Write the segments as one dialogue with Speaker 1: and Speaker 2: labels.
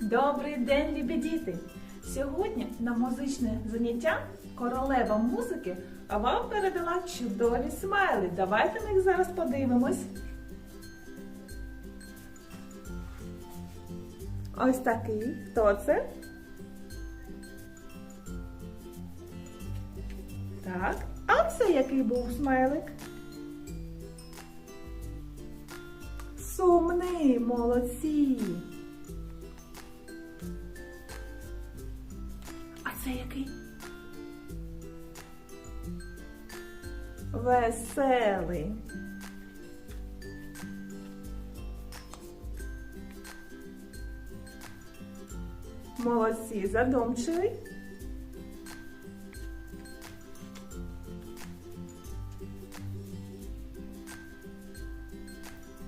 Speaker 1: Добрий день, любі діти! Сьогодні на музичне заняття королева музики вам передала чудові смайли. Давайте на них зараз подивимось. Ось такий. Хто це? Так. А це який був смайлик? Сумний, молодці. Це який? Веселий. Молодці, задумчивий.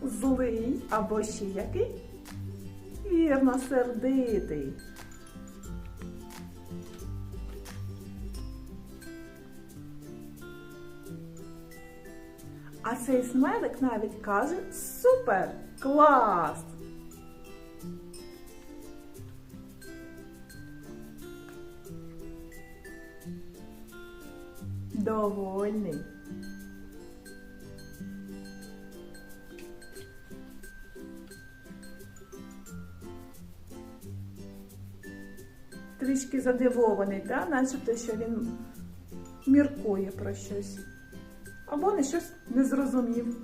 Speaker 1: Злий або ще який? Вірно, сердитий. А цей смайлик навіть каже супер! Клас! Довольний. Трішки задивований, да? начебто, що він міркує про щось. Або не щось не зрозумів.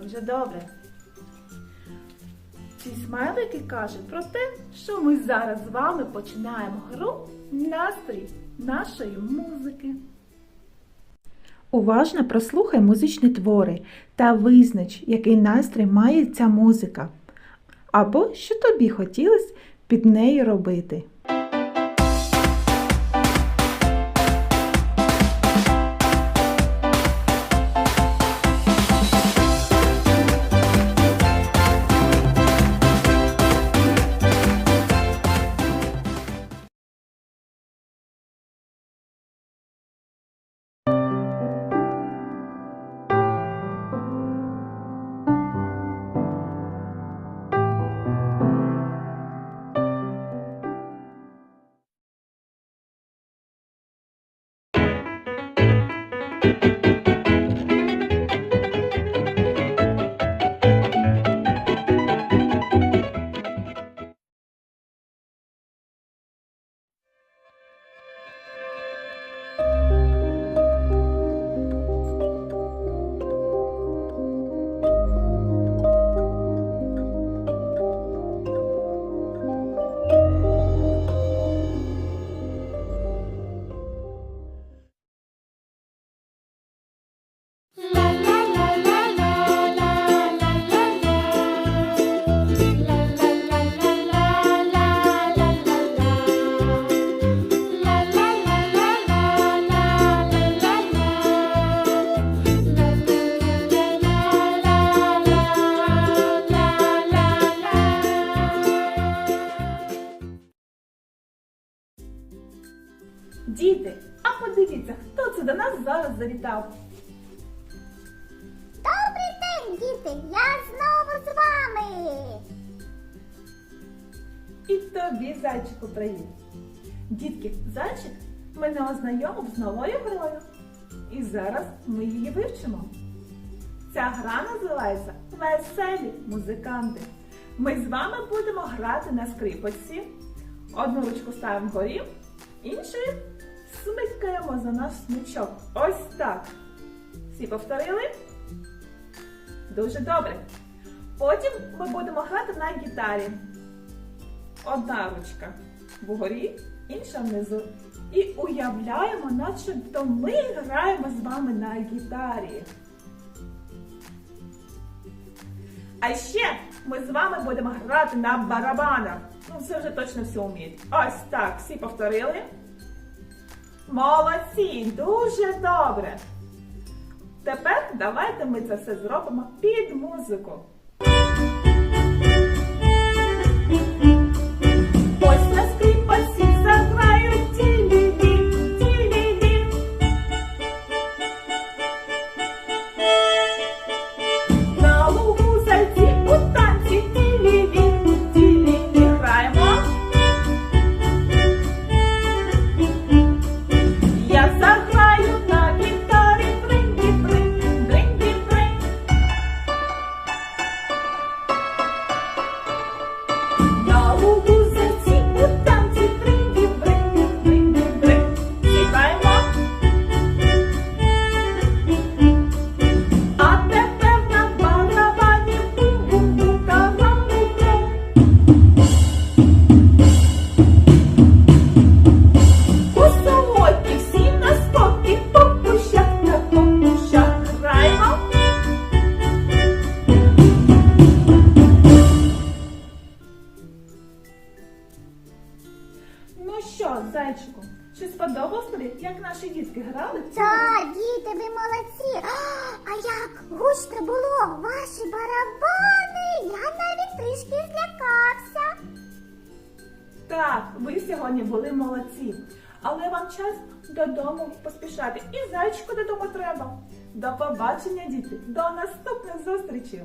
Speaker 1: Дуже добре. Ці смайлики кажуть про те, що ми зараз з вами починаємо гру настрій нашої музики. Уважно прослухай музичні твори та визнач, який настрій має ця музика, або що тобі хотілося під нею робити. Діти, а подивіться, хто це до нас зараз завітав.
Speaker 2: Добрий день, діти! Я знову з вами.
Speaker 1: І тобі, зайчику, привіт. Дітки, зайчик мене ознайомив з новою грою. І зараз ми її вивчимо. Ця гра називається Веселі музиканти. Ми з вами будемо грати на скрипочці. Одну ручку ставимо вгорі, іншою смикаємо за наш смичок. Ось так. Всі повторили? Дуже добре. Потім ми будемо грати на гітарі. Одна ручка вгорі, інша внизу. І уявляємо, начебто ми граємо з вами на гітарі. А ще ми з вами будемо грати на барабанах. Ну, це вже точно всі вміють. Ось так, всі повторили. Молодці, дуже добре. Тепер давайте ми це все зробимо під музику. зайчику, чи сподобалось тобі, як наші дітки грали? Так, діти,
Speaker 2: ви молодці. А як гучно було ваші барабани? Я навіть трішки злякався.
Speaker 1: Так, ви сьогодні були молодці. Але вам час додому поспішати. І зайчику додому треба. До побачення, діти, до наступних зустрічей!